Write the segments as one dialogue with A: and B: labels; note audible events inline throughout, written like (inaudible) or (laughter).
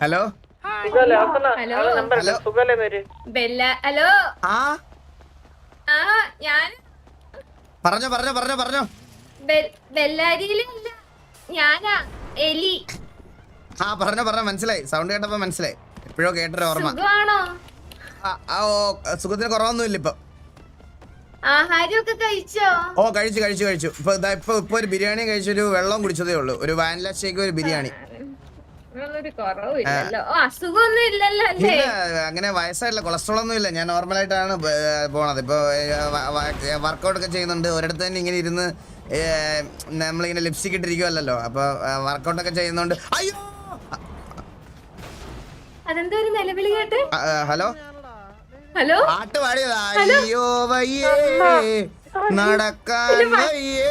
A: Hello?
B: Hello.
A: ആ?
B: ആ ഞാൻ
A: പറഞ്ഞോ പറഞ്ഞോ പറഞ്ഞോ പറഞ്ഞോ.
B: ബെ- ബെല്ലാരിയിലല്ല. ഞാനാ എലി.
A: ആ പറഞ്ഞോ പറഞ്ഞോ മനസ്സിലായി. സൗണ്ട് കേട്ടപ്പോ മനസ്സിലായി. എപ്പോഴോ കേട്ടൊരു ഓർമ്മ.
B: സുഖമാണോ?
A: ആ, ഇല്ല ഓ സുഖത്തിന് കുറവൊന്നുമില്ല ഇപ്പൊ. ഓ കഴിച്ചു കഴിച്ചു കഴിച്ചു. ഇപ്പൊ ഇപ്പൊ ഇപ്പൊ ഒരു ബിരിയാണി കഴിച്ചൊരു വെള്ളം കുടിച്ചതേ ഉള്ളൂ. ഒരു വാനില ഷേക്ക് ഒരു ബിരിയാണി. അങ്ങനെ വയസ്സായിട്ടില്ല. കൊളസ്ട്രോൾ ഒന്നും ഇല്ല. ഞാൻ നോർമൽ ആയിട്ടാണ് പോണത്. ഇപ്പൊ വർക്കൗട്ട് ഒക്കെ ചെയ്യുന്നുണ്ട്. ഒരിടത്ത് തന്നെ ഇങ്ങനെ ഇരുന്ന് നമ്മളിങ്ങനെ ലിപ്സ്റ്റിക് ഇട്ടിരിക്കുമല്ലോ അപ്പൊ വർക്കൗട്ട് ഒക്കെ ചെയ്യുന്നുണ്ട്. അയ്യോ! ഹലോ?
B: ഹലോ?
A: പാട്ട് പാടിയതാ. അയ്യോ വയ്യേ. നടക്കാൻ വയ്യേ.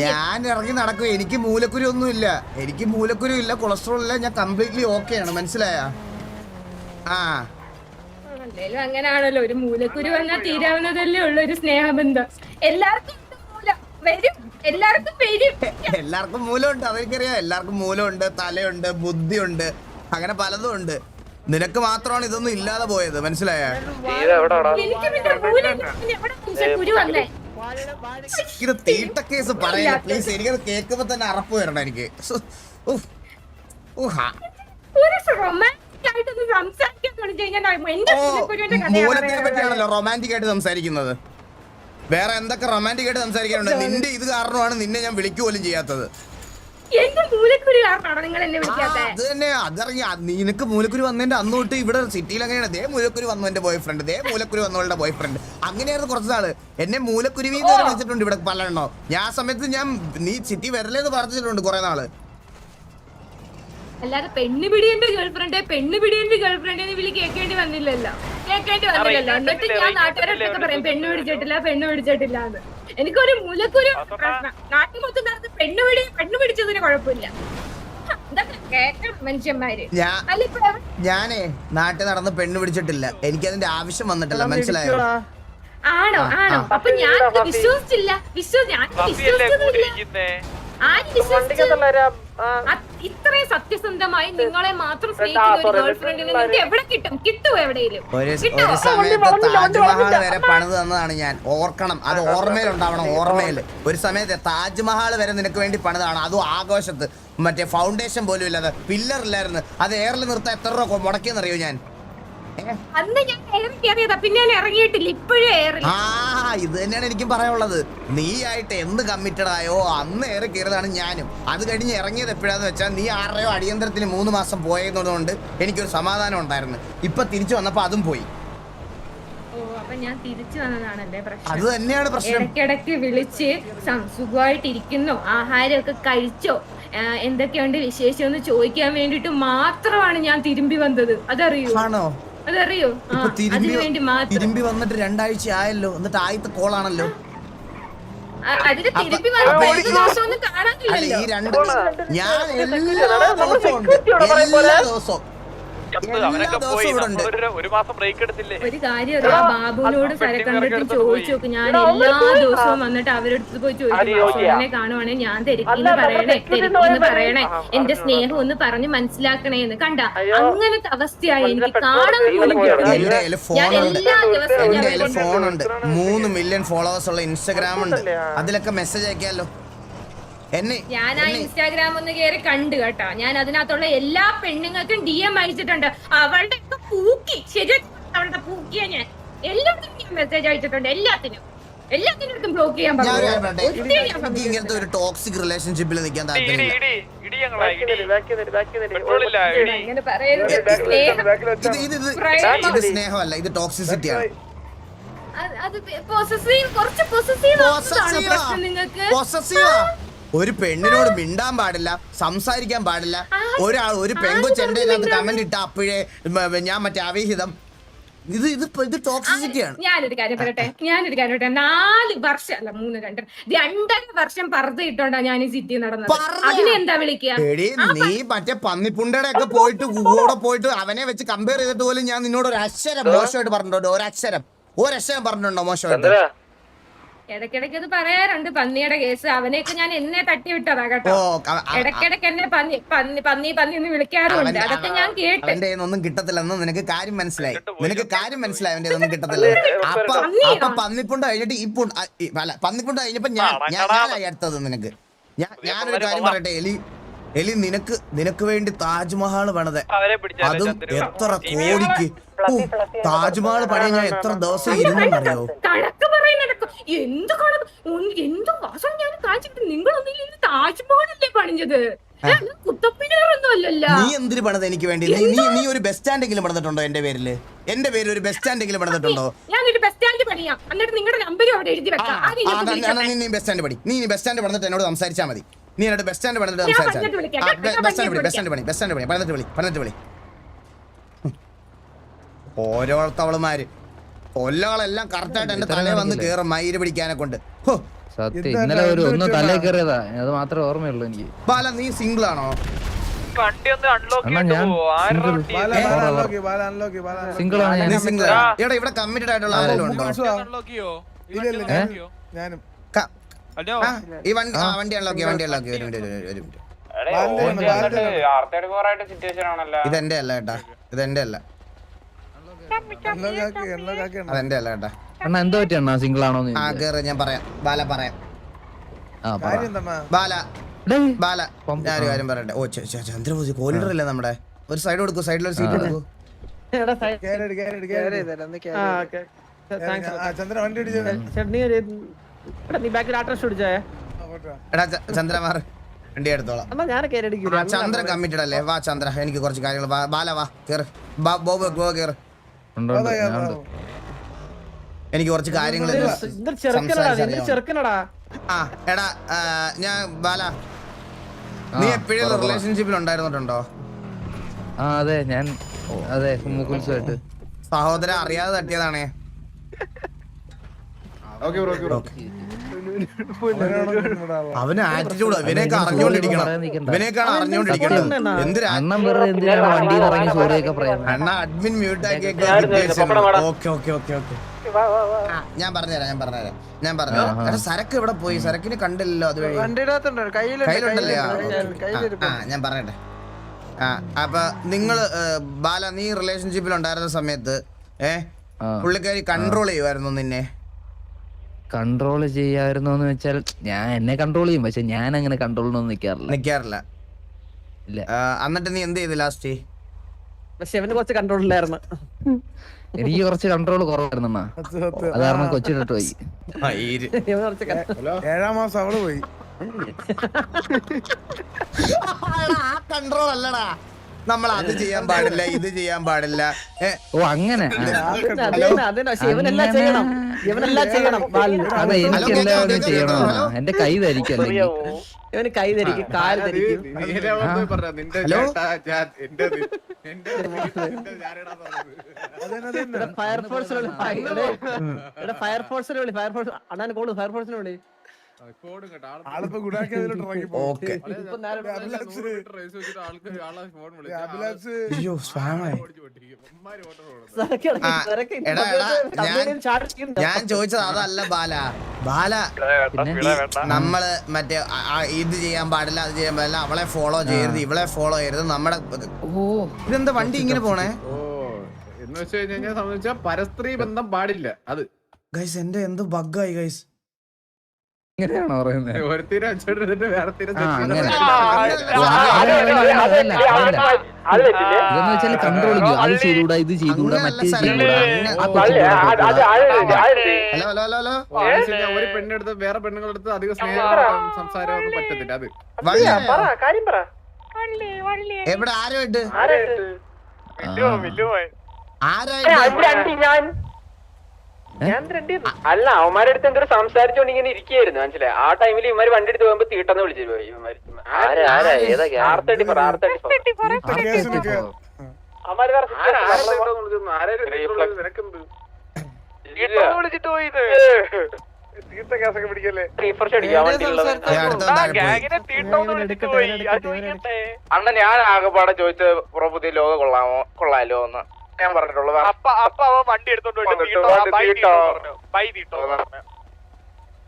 A: ഞാൻ ഇറങ്ങി നടക്കും. എനിക്ക് മൂലക്കുരു ഒന്നും ഇല്ല. എനിക്ക് മൂലക്കുരു ഇല്ല. കൊളസ്ട്രോൾ ഇല്ല. ഞാൻ കംപ്ലീറ്റ്ലി ഓക്കെ ആണ്. മനസ്സിലായ? ആ.
B: അല്ലേലും അങ്ങനെയാണല്ലോ ഒരു മൂലക്കുരു വന്നാൽ തീരാവുന്നതല്ലേ ഉള്ളൂ. ഒരു സ്നേഹബന്ധം. എല്ലാവർക്കും വരും. എല്ലാവർക്കും
A: മൂലമുണ്ട്. അതെനിക്കറിയാം. എല്ലാവർക്കും മൂലമുണ്ട് തലയുണ്ട് ബുദ്ധിയുണ്ട് അങ്ങനെ പലതും ഉണ്ട്. നിനക്ക് മാത്രമാണ് ഇതൊന്നും ഇല്ലാതെ പോയത്. മനസ്സിലായ? ഇത് തീട്ട കേസ് പറയില്ല? പ്ലീസ് എനിക്കത് കേൾക്കുമ്പോ തന്നെ അറപ്പ് വരണം എനിക്ക്. മൂലത്തിനെ. പറ്റിയാണല്ലോ റൊമാന്റിക് ആയിട്ട് സംസാരിക്കുന്നത്. വേറെ എന്തൊക്കെ റൊമാന്റിക് ആയിട്ട് സംസാരിക്കാനുണ്ട്? നിന്റെ ഇത് കാരണമാണ് നിന്നെ ഞാൻ വിളിക്കുപോലും ചെയ്യാത്തത്. അത് തന്നെ. അതറിഞ്ഞ നിനക്ക് മൂലക്കുരു വന്നതിന്റെ അന്ന് തൊട്ട് ഇവിടെ സിറ്റിയിൽ അങ്ങനെയാണ്. ദേ മൂലക്കുരു വന്നു എന്റെ ബോയ് ഫ്രണ്ട് ദേ മൂലക്കുരു വന്നവളുടെ ബോയ് ഫ്രണ്ട് അങ്ങനെയായിരുന്നു കുറച്ച് നാൾ എന്നെ മൂലക്കുരുവി എന്ന് വിളിച്ചിട്ടുണ്ട് ഇവിടെ പലെണ്ണോ. ഞാൻ ആ സമയത്ത് ഞാൻ നീ സിറ്റി വരലേന്ന് പറഞ്ഞിട്ടുണ്ട് കുറെ നാൾ.
B: അല്ലാതെ പെണ്ണ് പിടിയന്റെ ഗേൾഫ്രണ്ട് പെണ്ണ് പിടിയന്റെ ഗേൾഫ്രണ്ട് എന്ന് വിളി കേൾക്കേണ്ടി വന്നില്ലല്ലോ. കേൾക്കേണ്ടി വന്നില്ലല്ലോ. എന്നിട്ട് ഞാൻ നാട്ടുകാരൊക്കെ പറയും പെണ്ണ് പിടിച്ചിട്ടില്ല പെണ്ണ് പിടിച്ചിട്ടില്ല എന്ന്. എനിക്കൊരു മുലക്കൊരു പ്രശ്നം. നാട്ടിൽ മൊത്തം നടന്ന് പെണ്ണ് പിടി പെണ്ണ് പിടിച്ചതിന് കുഴപ്പമില്ല
A: ഞാനേ നാട്ടിൽ നടന്ന് പെണ്ണ് പിടിച്ചിട്ടില്ല എനിക്ക് അതിന്റെ ആവശ്യം വന്നിട്ടില്ല. മനസ്സിലായോ?
B: ആണോ ആണോ? അപ്പൊ ഞാൻ വിശ്വസിച്ചില്ല. വിശ്വസ് ഞാൻ വിശ്വസിച്ചതില്ല ആര് വിശ്വസിച്ചു ഇത്രയും സത്യസന്ധമായി നിങ്ങളെ മാത്രം സ്നേഹിക്കുന്ന ഒരു ഗേൾ ഫ്രണ്ടിനെ നിങ്ങൾക്ക് എവിടെ കിട്ടും? കിട്ടും എവിടെയും
A: ഒരു
B: കിട്ടോ?
A: ഒരു സമയത്ത് താജ്മഹൽ വരെ പണിത് തന്നതാണ് ഞാൻ. ഓർക്കണം. അത് ഓർമ്മയിൽ. ഉണ്ടാവണം ഓർമ്മയിൽ ഒരു സമയത്ത് താജ്മഹൽ വരെ നിനക്ക് വേണ്ടി പണിതാണ്. അതും ആഘോഷത്ത്. മറ്റേ ഫൗണ്ടേഷൻ പോലും ഇല്ലാതെ. പില്ലർ ഇല്ലായിരുന്നു. അത് എയറിൽ നിർത്താൻ എത്ര രൂപ മുടക്കിയെന്നറിയോ ഞാൻ?
B: അന്ന് ഞാൻ കയറി കയറിയതാ. പിന്നെ ഞാൻ ഇറങ്ങിയിട്ടില്ല. ഇപ്പോഴും എയറിൽ
A: ആ ഇത് തന്നെയാണ് എനിക്കും പറയാനുള്ളത്. നീ ആയിട്ട് എന്ത് കമ്മിറ്റഡ് ആയോ അന്ന് ഏറെ കയറിയതാണ് ഞാനും. അത് കഴിഞ്ഞ് ഇറങ്ങിയത് എപ്പോഴാന്ന് വെച്ചാൽ നീ ആരുടെയോ അടിയന്തരത്തിന് മൂന്ന് മാസം പോയതുകൊണ്ട് എനിക്കൊരു സമാധാനം ഉണ്ടായിരുന്നു. ഇപ്പൊ തിരിച്ചു വന്നപ്പോ അതും പോയി.
B: ഞാൻ തിരിച്ചു വന്നതാണല്ലേ
A: അത് തന്നെയാണ് പ്രശ്നം.
B: ഇടയ്ക്കിടയ്ക്ക് വിളിച്ച് സുഖമായിട്ടിരിക്കുന്നു. ആഹാരമൊക്കെ കഴിച്ചോ? എന്തൊക്കെയുണ്ട് വിശേഷം എന്ന് ചോദിക്കാൻ വേണ്ടിട്ട് മാത്രമാണ് ഞാൻ തിരുമ്പി വന്നത്. അതറിയോ?
A: ആണോ?
B: അതറിയോ? ആ
A: ഇപ്പൊ തിരുമ്പി
B: അതിനു വേണ്ടി മാത്രം.
A: തിരുമ്പി വന്നിട്ട് രണ്ടാഴ്ച ആയല്ലോ. എന്നിട്ട് ആദ്യത്തെ കോളാണല്ലോ.
B: ആ, അതിന് തിരുമ്പി വന്നപ്പോ ഒരു ദിവസം ഒന്നും
A: അല്ല
B: കാണാനില്ലല്ലോ
A: ഈ രണ്ട് ഞാൻ എല്ലാ ദിവസവും ഉണ്ട്. എല്ലാ ദിവസവും.
C: ഒരു മാസം ബ്രേക്ക് എടുത്തില്ലേ
B: ഒരു കാര്യം ബാബുവിനോട് സരക്കണ്ടിട്ടും ചോദിച്ചു നോക്ക് ഞാൻ എല്ലാ ദിവസവും വന്നിട്ട് അവരടുത്ത് പോയി ചോദിക്കും എന്നെ കാണുവാണെങ്കിൽ ഞാൻ തിരക്കിന്ന് പറയണേ തിരക്കിന്ന് പറയണേ എന്റെ സ്നേഹം ഒന്ന് പറഞ്ഞ് മനസ്സിലാക്കണേ എന്ന് കണ്ട അങ്ങനത്തെ അവസ്ഥയായി എനിക്ക് കാണാൻ പോലും ഞാൻ എല്ലാ ദിവസവും
A: ഫോണുണ്ട് മൂന്ന് മില്യൺ ഫോളോവേഴ്സ് ഉള്ള ഇൻസ്റ്റാഗ്രാം ഉണ്ട് അതിലൊക്കെ മെസ്സേജ് അയക്കാലോ എന്നെ
B: ഞാൻ ആ ഇൻസ്റ്റാഗ്രാം ഒന്ന് കേറി കണ്ടു കേട്ടോ. ഞാൻ അതിനകത്തുള്ള എല്ലാ പെണ്ണുങ്ങൾക്കും ഡി എം അയച്ചിട്ടുണ്ട്. അവളുടെ ഒക്കെ പൂക്കി ശരി അവളുടെ പൂക്കിയ ഞാൻ എല്ലാത്തിനും മെസ്സേജ് അയച്ചിട്ടുണ്ട് എല്ലാത്തിനും. എല്ലാത്തിനും ബ്ലോക്ക് ചെയ്യാൻ പറഞ്ഞു
A: ഇങ്ങനത്തെ ഒരു ടോക്സിക് റിലേഷൻഷിപ്പിൽ നിൽക്കാൻ താല്പര്യമില്ല. ഇത് സ്നേഹമല്ല ഇത് ടോക്സിസിറ്റിയാണ്
B: അത് അത് കുറച്ച് പൊസസീവ് ആവുന്നതാണോ നിങ്ങൾക്ക്.
A: ഒരു പെണ്ണിനോട് മിണ്ടാൻ പാടില്ല സംസാരിക്കാൻ പാടില്ല. ഒരാൾ ഒരു പെങ്കൊച്ച് എന്റെ ഇതിനകത്ത് കമന്റ് ഇട്ട അപ്പോഴേ ഞാൻ മറ്റേ അവിഹിതം. ഇത് ഇത് ഇത് ടോക്സിസിറ്റിയാണ്
B: ഞാനൊരു കാര്യം പറയട്ടെ ഞാനൊരു കാര്യം പറയട്ടെ. നാല് വർഷം അല്ല മൂന്ന് രണ്ട് രണ്ടര വർഷം ഇട്ടോണ്ടാ ഞാൻ ഈ സിറ്റി നടന്നത് അതിനെന്താ വിളിക്കുക?
A: നീ മറ്റേ പന്നിപ്പുണ്ടയുടെ ഒക്കെ പോയിട്ട് കൂടെ പോയിട്ട് അവനെ വെച്ച് കമ്പയർ ചെയ്തിട്ട് പോലും ഞാൻ നിന്നോട് ഒരു അക്ഷരം മോശമായിട്ട് പറഞ്ഞിട്ടുണ്ടോ? ഒരു അക്ഷരം. ഒരു അക്ഷരം പറഞ്ഞിട്ടുണ്ടോ മോശമായിട്ട്?
B: ഇടയ്ക്കിടയ്ക്ക് അത് പറയാറുണ്ട്. പന്നിയുടെ കേസ്. അവനെയൊക്കെ ഞാൻ എന്നെ തട്ടി വിട്ടതാ കേട്ടോ ഇടയ്ക്കിടയ്ക്ക് എന്നെ പന്നി പന്നി പന്നി പന്നി എന്ന് വിളിക്കാറുണ്ട് അതൊക്കെ ഞാൻ കേട്ടു.
A: അവന്റെ ഒന്നും കിട്ടത്തില്ലെന്ന് നിനക്ക് കാര്യം മനസ്സിലായി. നിനക്ക് കാര്യം മനസ്സിലായി അവന്റെ ഒന്നും കിട്ടത്തില്ല അപ്പൊ അപ്പൊ പന്നിപ്പുണ്ട് കഴിഞ്ഞിട്ട് ഇപ്പൊ അല്ല പന്നിപ്പുണ്ട് കഴിഞ്ഞപ്പോ ഞാൻ ഞാനായി അടുത്തത് നിനക്ക്. ഞാൻ ഞാനൊരു കാര്യം പറയട്ടെ എലി എലി നിനക്ക് നിനക്ക് വേണ്ടി താജ്മഹൽ പണിത്. അതും എത്ര കോടിക്ക്. ഓ, താജ്മഹൽ പണിയാൻ ഞാൻ എത്ര ദിവസം ഇരുന്നറിയോ നീ എന്തിന് പണിത് എനിക്ക് വേണ്ടി? നീ നീ ഒരു ബസ് സ്റ്റാൻഡെങ്കിലും പണിതിട്ടുണ്ടോ എന്റെ പേരിൽ എന്റെ പേര് ഒരു ബസ് പണിതിട്ടുണ്ടോ?
B: സ്റ്റാൻഡ് പണിയാം. ഇങ്ങോട്ട്
A: ആ, നീ ബസ് സ്റ്റാൻഡ് പടി നീ ബസ് സ്റ്റാൻഡ് പണിതിട്ട് എന്നോട് സംസാരിച്ചാൽ മതി. നീ എന്നോട് ബസ് സ്റ്റാൻഡ് പണിതിട്ട്
B: ഞാൻ
A: സംസാരിച്ചാൽ ബസ് സ്റ്റാൻഡ്
B: വിളി
A: ബസ് സ്റ്റാൻഡ് പണി ബസ് സ്റ്റാൻഡ് പണി പണിതിട്ട് വിളി പണിതിട്ട് വിളി ഓരോത്തവളുമാര് കൊല്ലകളെല്ലാം കറക്റ്റായിട്ട് എന്റെ തലേ വന്ന് കേറും മയിര് പിടിക്കാനെ കൊണ്ട്.
D: സത്യം ഇന്നലെ ഒരു ഒന്ന് തലേ കയറിയതാ അത് മാത്രമേ ഓർമ്മയുള്ളൂ എനിക്ക്.
A: ബാല നീ സിംഗിൾ ആണോ?
D: സിംഗിൾ ആണ്?
A: ഇവിടെ ഇവിടെ കമ്മിറ്റഡ് ആയിട്ടുള്ള ആരെങ്കിലും ഉണ്ടോ?
E: ഞാനും.
C: ഹലോ.
A: ഈ വണ്ടി ആ വണ്ടി അൺലോക്ക് വണ്ടി അൺലോക്ക് ഒരു മിനിറ്റ് ഒരു മിനിറ്റ് ഇതെന്റെ അല്ല കേട്ടാ ഇതെന്റെ അല്ല. അതെന്റെ അല്ല കേട്ടാ.
D: അണ്ണാ എന്തോ പറ്റി അണ്ണാ? സിംഗിൾ ആണോ
A: ആ കേറ് ഞാൻ പറയാം. ബാല പറയാം. ബാല. ബാല. ഞാനൊരു കാര്യം പറയട്ടെ. ഓ ചന്ദ്രബോസ് കോലിഡർ അല്ലേ നമ്മുടെ? ഒരു സൈഡ് കൊടുക്കൂ സൈഡിൽ ഒരു സീറ്റ് കൊടുക്കൂ.
E: കേരടി കേരടി കേരടി ആ ചന്ദ്ര വണ്ടി
F: നീ ബാക്കിൽ ആട്രസ് പിടിച്ചേ
A: എടാ ചന്ദ്രമാർ വണ്ടി എടുത്തോളാം. ചന്ദ്ര കമ്മിറ്റഡ് അല്ലേ വാ ചന്ദ്ര എനിക്ക് കുറച്ച് കാര്യങ്ങൾ. വാ, ബാല വാ കേറ്. ബാ- ബോബ് ഗോ കേറ്. എനിക്ക് കുറച്ച് കാര്യങ്ങൾ ആ എടാ ഞാൻ ബാല. നീ എപ്പോഴും. റിലേഷൻഷിപ്പിൽ ഉണ്ടായിരുന്നിട്ടുണ്ടോ?
D: ആ അതെ ഞാൻ അതെ സഹോദരൻ
A: സഹോദര അറിയാതെ തട്ടിയതാണേ. അവന് ആറ്റിറ്റ്യൂഡ് ഇവനെയൊക്കെ അറിഞ്ഞോണ്ടിരിക്കണം. ഇവനെയൊക്കെ അറിഞ്ഞോണ്ടിരിക്കണം എന്തൊരു
D: അണ്ണൻ വെറുതെ എന്തിനാണ് ഇറങ്ങി സോറിയൊക്കെ പറയാൻ
A: അണ്ണ അഡ്മിൻ മ്യൂട്ട് ആക്കിയൊക്കെ ഓക്കെ ഓക്കെ ഓക്കെ ഓക്കെ ഞാൻ പറഞ്ഞുതരാം ഞാൻ പറഞ്ഞുതരാം. ഞാൻ പറഞ്ഞു സരക്ക് ഇവിടെ പോയി. സരക്കിന് കണ്ടില്ലല്ലോ കയ്യിലുണ്ടല്ലേ? ആ, okay. ആ, ആ ഞാൻ പറയട്ടെ ആ അപ്പൊ നിങ്ങൾ ബാല നീ റിലേഷൻഷിപ്പിൽ ഉണ്ടായിരുന്ന സമയത്ത്
D: ഏഹ്.
A: പുള്ളിക്കാരി കൺട്രോൾ ചെയ്യുമായിരുന്നു നിന്നെ?
D: കൺട്രോൾ ചെയ്യാമായിരുന്നു എന്ന് വെച്ചാൽ ഞാൻ എന്നെ കൺട്രോൾ ചെയ്യും പക്ഷെ ഞാൻ അങ്ങനെ കൺട്രോളിനൊന്നും നിൽക്കാറില്ല
A: നിൽക്കാറില്ല
D: ഇല്ല
A: എന്നിട്ട് നീ എന്ത് ചെയ്തു ലാസ്റ്റ്
F: പക്ഷെ അവന് കുറച്ച് കൺട്രോൾ ഇല്ലായിരുന്നു
D: എനിക്ക് കുറച്ച് കൺട്രോൾ കുറവായിരുന്നു അണ്ണാ അത് കാരണം കൊച്ചിട്ടിട്ട് പോയി
F: ഇവന് കുറച്ച് control-
E: ഏഴാം മാസം അവൾ പോയി
A: ആ കൺട്രോൾ അല്ലടാ നമ്മൾ അത് ചെയ്യാൻ പാടില്ല ഇത് ചെയ്യാൻ പാടില്ല.
D: ഓ അങ്ങനെ. അതെ ചെയ്യണം. എന്റെ കൈ ധരിക്കും അല്ലെങ്കിൽ.
F: ഇവന് കൈ ധരിക്കും കാൽ ധരിക്കും. വിളി. ഫയർഫോഴ്സിനെ വിളി ഫയർഫോഴ്സ് അണ്ണാൻ കോൾ ഫയർഫോഴ്സിനെ വിളി.
E: ആളിപ്പോ ഗുഡാക്കി അതിലോട്ട് ഇറങ്ങി
A: ഓക്കെ. ഞാൻ- ചോദിച്ചത് അതല്ല ബാല. ബാല നമ്മൾ മറ്റേ ഇത് ചെയ്യാൻ പാടില്ല അത് ചെയ്യാൻ പാടില്ല അവളെ ഫോളോ ചെയ്യരുത് ഇവളെ ഫോളോ ചെയ്യരുത് നമ്മടെ
D: ഓ.
A: ഇതെന്താ വണ്ടി ഇങ്ങനെ പോണേ?
G: ഓ എന്ന് വെച്ച് കഴിഞ്ഞാൽ സംബന്ധിച്ചാൽ പരസ്ത്രീ ബന്ധം പാടില്ല അത്.
A: ഗൈസ് എന്റെ എന്ത് ആയി ഗൈസ്
D: ഇങ്ങനെയാണോ പറയുന്നത്
G: ഒരു തീരെ വേറെ തീരെ.
D: ഇതെന്ന് വെച്ചാൽ കൺട്രോളിങ് അത് ചെയ്തുകൂടാ ഇത് ചെയ്തുകൂടാ മറ്റേ. ചെയ്തുകൂടാ ആ
A: ഹലോ ഹലോ ഹലോ ഹലോ
G: ഒരു പെണ്ണെടുത്ത് വേറെ പെണ്ണുങ്ങളെടുത്ത് അധികം സ്നേഹം സംസാരം ഒന്നും പറ്റത്തില്ല അത്.
A: വള്ളിയോ?
F: കാര്യം പറ.
A: എവിടെ? ആരുമായിട്ട്?
C: മില്ലുവോ, മില്ലുവോ.
H: അല്ല അവന്മാരെ അടുത്ത് എന്തൊരു സംസാരിച്ചോണ്ട് ഇങ്ങനെ ഇരിക്കുകയായിരുന്നു. മനസ്സിലായി? ആ ടൈമിൽ ഇവന്മാര് വണ്ടി എടുത്ത് പോകുമ്പോ തീട്ടെന്ന് വിളിച്ചു. അണ്ണ ഞാൻ ആകെപ്പാടെ ചോദിച്ചത് പുറ പുതിയ ലോക കൊള്ളാമോ? കൊള്ളാലോ എന്ന്.
E: ഞാൻ പറഞ്ഞിട്ടുള്ളത്.
C: അപ്പ അപ്പ അവൻ വണ്ടി എടുത്തോണ്ട് പോയിട്ട്
E: വന്നിട്ട്
C: തീട്ടോ,
E: വണ്ടി
C: ബൈ
E: തീട്ടോ.
C: തീട്ടോ പറഞ്ഞു. ബൈ തീട്ടോ പറഞ്ഞു.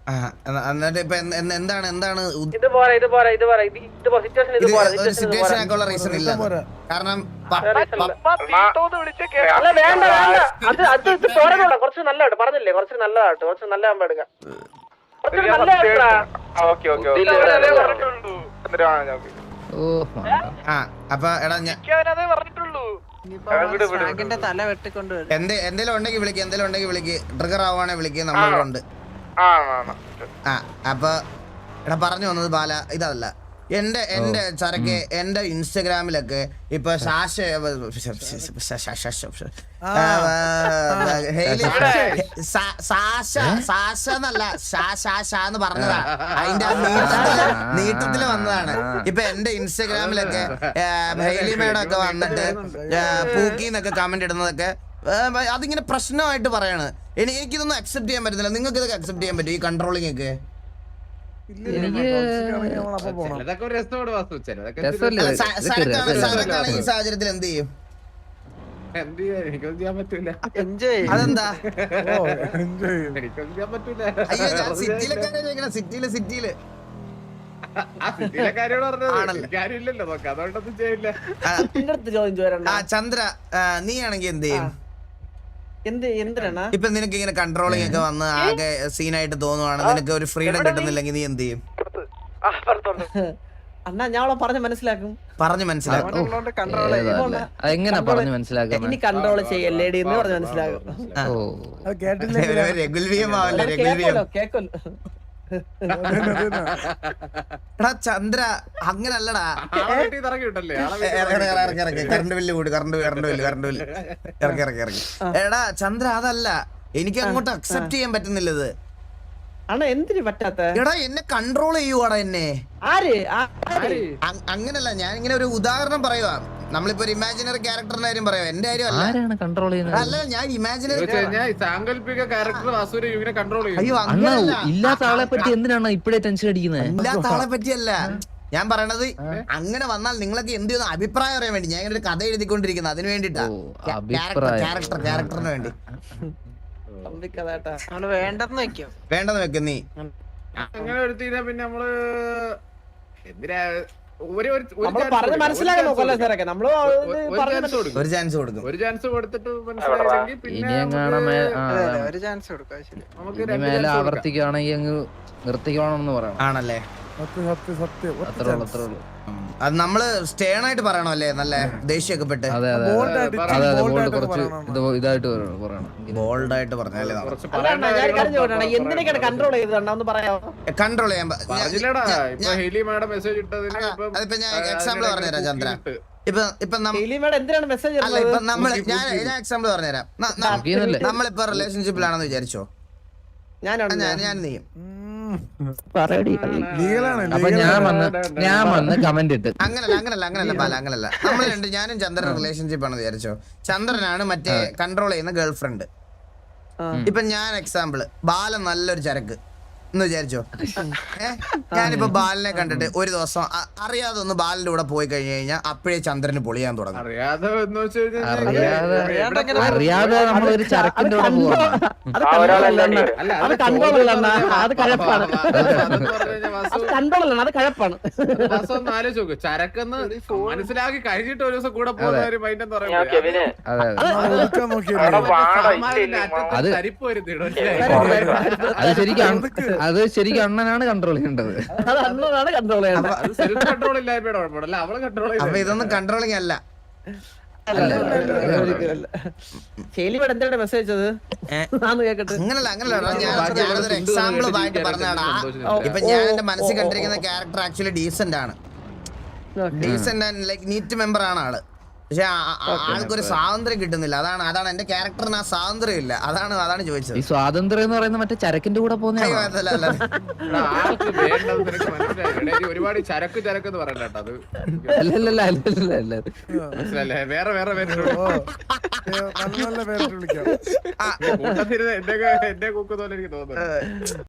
A: ആ, എന്ന- എന്നിട്ട് ഇപ്പൊ എന്ത്- എന്ത്- എന്താണ് എന്താണ് ഉദ്ദേശം
H: ഇത് പോരാ ഇത് പോരാ ഇത് പോരാ. ഇത് ഇത് പോരാ സിറ്റുവേഷൻ ഇത്
A: ഇത്
H: പോരാ
A: ഒരു സിറ്റുവേഷൻ ആക്കുള്ള റീസൺ ഇല്ല. കാരണം പ- പ-
C: അപ്പ തീട്ടോന്ന് വിളിച്ച്
H: അല്ല വേണ്ട വേണ്ട. അത് അത് ഇത് പോരാ കുറച്ച് നല്ലതായിട്ട് പറഞ്ഞില്ലേ? കുറച്ച് നല്ലതായിട്ട് കുറച്ച് നല്ല ആകുമ്പോ എടുക്കാം. കുറച്ച് നല്ലതായിട്ടാ
E: ഓക്കെ ഓക്കെ ഓക്കെ.
C: അവനതേ പറഞ്ഞിട്ടുള്ളൂ.
E: എന്നിട്ട് വാ, ഞാൻ
D: ഓ
A: ആ അപ്പൊ എടാ ഞാൻ
C: അവനതേ പറഞ്ഞിട്ടുള്ളൂ.
E: വിട്, വിട്, വിട്.
F: തല വെട്ടിക്കൊണ്ട്
A: എന്ത് ഉണ്ടെങ്കിൽ വിളിക്ക് എന്തേലും ഉണ്ടെങ്കിൽ വിളിക്ക്. ട്രിഗർ ആവുകയാണെങ്കിൽ വിളിക്ക് നമ്മളിവിടെ ഉണ്ട്.
E: ആ
A: അപ്പൊ എടാ പറഞ്ഞു വന്നത് ബാല ഇതല്ല. എന്റെ എന്റെ ചരക്ക് എന്റെ ഇൻസ്റ്റഗ്രാമിലൊക്കെ ഇപ്പൊ ശാശ സാശ എന്നല്ല എന്ന് പറഞ്ഞതാ. അതിന്റെ നീട്ടത്തിൽ നീട്ടത്തിൽ നീട്ടത്തിൽ വന്നതാണ്. ഇപ്പൊ എന്റെ ഇൻസ്റ്റഗ്രാമിലൊക്കെ ഹെയ്ലി മേഡം ഒക്കെ വന്നിട്ട് പൂക്കി എന്നൊക്കെ കമന്റ് ഇടുന്നതൊക്കെ അതിങ്ങനെ പ്രശ്നമായിട്ട് പറയാണ്. എനിക്ക് എനിക്കിതൊന്നും അക്സെപ്റ്റ് ചെയ്യാൻ പറ്റുന്നില്ല നിങ്ങൾക്ക് ഇതൊക്കെ അക്സെപ്റ്റ് ചെയ്യാൻ പറ്റും ഈ കൺട്രോളിംഗ് ഒക്കെ?
G: ചിലതൊക്കെ ഒരു രസമാണ് വാസ്തു ചിലതൊക്കെ
A: ഈ സാഹചര്യത്തിൽ എന്ത് ചെയ്യും? അതെന്താ?
F: സിറ്റിയിൽ
A: സിറ്റിയിൽ. ചന്ദ്ര നീ ആണെങ്കിൽ എന്ത് ചെയ്യും? ഇപ്പൊ നിനക്ക് ഇങ്ങനെ കൺട്രോളിംഗ് ഒക്കെ വന്ന് ആകെ സീനായിട്ട് തോന്നുവാണ് നിനക്ക് ഒരു ഫ്രീഡം കിട്ടുന്നില്ലെങ്കിൽ നീ എന്ത് ചെയ്യും
F: അണ്ണാ ഞാൻ അവളെ പറഞ്ഞ് മനസ്സിലാക്കും
A: പറഞ്ഞു മനസ്സിലാക്കും?
D: അതെങ്ങനെ പറഞ്ഞു മനസ്സിലാക്കാൻ
F: ഇനി കൺട്രോൾ ചെയ്യല്ലേടി എന്ന് പറഞ്ഞ് മനസ്സിലാക്കും
D: ഓ
E: അത് കേട്ടില്ലേ
F: കേക്കല്ലോ കേക്കല്ലോ
A: എടാ ചന്ദ്ര അങ്ങനല്ലടാ.
G: ഇറങ്ങി
A: ഇറങ്ങി. കറണ്ട് ബില്ല് കൂടി current current bill current bill. ഇറങ്ങി ഇറങ്ങി ഇറങ്ങി. എടാ ചന്ദ്ര അതല്ല. എനിക്ക് അങ്ങോട്ട് അക്സെപ്റ്റ് ചെയ്യാൻ പറ്റുന്നില്ല
F: പറ്റാത്ത?
A: എടാ എന്നെ കൺട്രോൾ ചെയ്യുവാടാ എന്നെ. അങ്ങനല്ല ഞാൻ ഇങ്ങനെ ഒരു ഉദാഹരണം പറയുവാ. നമ്മളിപ്പോ ഒരു ഇമാജിനറി ക്യാരക്ടറിന്റെ കാര്യം പറയാം. എന്റെ കാര്യം അല്ല.
D: ആരാണ് കൺട്രോൾ ചെയ്യുന്നത്?
A: അല്ല ഞാൻ ഇമാജിനറി
G: സാങ്കല്പിക ക്യാരക്ടർ വാസുവിനെ ഇവനെ കൺട്രോൾ ചെയ്യും
A: അയ്യോ
D: അണ്ണ
A: അങ്ങനല്ല.
D: ഇല്ലാത്ത ആളെ പറ്റി എന്തിനാണ് ഇപ്പഴേ ടെൻഷൻ അടിക്കുന്നത്
A: ഇല്ലാത്ത ആളെ പറ്റിയല്ല. ഞാൻ പറയണത് അങ്ങനെ വന്നാൽ നിങ്ങളൊക്കെ എന്ത് ചെയ്യുന്ന? അഭിപ്രായം അറിയാൻ വേണ്ടി. ഞാൻ ഇങ്ങനെ ഒരു കഥ എഴുതിക്കൊണ്ടിരിക്കുന്നത് അതിന് വേണ്ടിട്ടാ
D: ഓ, അഭിപ്രായം.
A: ക്യാരക്ടർ ക്യാരക്ടറിന് വേണ്ടി.
F: തമ്പിക്കഥേട്ടാ
A: വേണ്ടെന്ന് വെക്കും. നീ.
G: അങ്ങനെ എടുത്തിരുന്ന പിന്നെ നമ്മൾ എന്തിനാ ഒരു
A: ചാൻസ് കൊടുക്കും.
G: ഒരു ചാൻസ് കൊടുത്തിട്ട് മനസ്സിലായില്ലെങ്കിൽ പിന്നെ
D: ആവർത്തിക്കുകയാണെങ്കിൽ അങ്ങ് നിർത്തിക്കണമെന്ന് പറയാം.
A: ആണല്ലേ? അത് നമ്മൾ സ്റ്റേൺ ആയിട്ട് പറയണോ അല്ലേ നല്ല ദേഷ്യമൊക്കെ പെട്ട്
D: അതെ അതെ
E: Bold ആയിട്ട്,
D: അതെ അതെ
E: bold
D: ബോൾഡ്
E: ആയിട്ട്
D: കുറച്ച് ഇതായിട്ട്
A: ബോൾഡ് ആയിട്ട് പറഞ്ഞല്ലേ
G: കുറച്ച്
F: അല്ല ഞാൻ
G: കാര്യങ്ങൾ
F: കാര്യം ചോദിക്കണം
G: പറ-
F: എന്തിനൊക്കെയാണ് കൺട്രോൾ
A: ചെയ്യാൻ അതിപ്പോ ഞാൻ
G: എക്സാമ്പിൾ
A: പറഞ്ഞുതരാം, ചന്ദ്ര.
G: കുക്കിയിട്ട്.
A: ഇപ്പൊ ഇപ്പൊ നമ്മ-
F: ഡെയിലി മേഡം എന്തിനാണ് മെസ്സേജ്
A: അല്ല ഇപ്പൊ
F: ഇടുന്നത്
A: ഞാൻ എക്സാമ്പിൾ പറഞ്ഞുതരാം? നമ്മളിപ്പോ റിലേഷൻഷിപ്പിലാണെന്ന് വിചാരിച്ചോ? ഞാൻ. ഞാൻ നീയും.
D: അപ്പൊ ഞാൻ. വന്ന് ഞാൻ വന്ന് കമന്റ് ഇട്ട്.
A: അങ്ങനല്ല അങ്ങനല്ല അങ്ങനല്ല ബാല അങ്ങനല്ല. നമ്മൾ രണ്ട് ഞാനും ചന്ദ്രൻ റിലേഷൻഷിപ്പ് ആണ് വിചാരിച്ചോ. ചന്ദ്രനാണ് മറ്റേ കൺട്രോൾ ചെയ്യുന്ന ഗേൾഫ്രണ്ട് ഇപ്പൊ ഞാൻ എക്സാമ്പിൾ ബാല നല്ലൊരു ചരക്ക്. എന്ന് വിചാരിച്ചോ? (laughs) ഏഹ് ഞാനിപ്പോ ബാലിനെ കണ്ടിട്ട് ഒരു ദിവസം അറിയാതെ ഒന്ന് ബാലിന്റെ കൂടെ പോയി കഴിഞ്ഞു കഴിഞ്ഞാൽ അപ്പോഴേ ചന്ദ്രന് പൊളിയാൻ തുടങ്ങും.
G: അറിയാതെ എന്ന് വെച്ച് കഴിഞ്ഞാൽ
D: അറിയാതെ
G: ഇവിടെ പോ-
D: നമ്മളൊരു ചരക്കിന്റെ കൂടെ
F: അത് കഴപ്പാണ്. കഴപ്പാണ്.
G: ആലോചിച്ച് ചരക്കെന്ന് മനസ്സിലാക്കി കഴിഞ്ഞിട്ട് ഒരു ദിവസം കൂടെ പോകുന്ന ഒരു മൈൻഡ് എന്ന്
D: അതെ ശരിക്കും അത് ശരിക്കും അണ്ണനാണ് കൺട്രോൾ ചെയ്യേണ്ടത്.
F: അത് അണ്ണനാണ് കൺട്രോൾ ചെയ്യേണ്ടത്.
G: സെൽഫ് കൺട്രോൾ ഇല്ലായ്മയുടെ കുഴപ്പമില്ല അവൾ കൺട്രോൾ
A: അപ്പൊ ഇതൊന്നും കൺട്രോളിങ് അല്ല.
F: എന്താണ് മെസ്സേജ്
A: അങ്ങനല്ല അങ്ങനല്ല
G: ഉള്ളത്
A: എക്സാമ്പിൾ ആയിട്ട് പറഞ്ഞാടാ ഇപ്പൊ ഞാൻ എന്റെ മനസ്സിൽ കണ്ടിരിക്കുന്ന ക്യാരക്ടർ ആക്ച്വലി ഡീസന്റ് ആണ്. Decent and like neat member ആണ് ആൾ. പക്ഷെ ആൾക്കൊരു സ്വാതന്ത്ര്യം കിട്ടുന്നില്ല. അതാണ് അതാണ് എന്റെ ക്യാരക്ടറിന് ആ സ്വാതന്ത്ര്യം ഇല്ല അതാണ് അതാണ് ചോദിച്ചത്.
D: ഈ സ്വാതന്ത്ര്യം എന്ന് പറയുന്നത് മറ്റേ ചരക്കിന്റെ കൂടെ പോകുന്ന
G: ഒരുപാട് ചരക്ക് ചരക്ക് എന്ന് പറയണ്ട കേട്ടോ അത്
D: അല്ലല്ല അല്ലല്ല അല്ല.
G: മനസ്സിലല്ലേ വേറെ വേറെ പേര്
E: നല്ല നല്ല പേരിട്ട് വിളിക്കാം.
G: എന്റെ എന്റെ കൂക്കുന്ന പോലെ എനിക്ക് തോന്നുന്നു.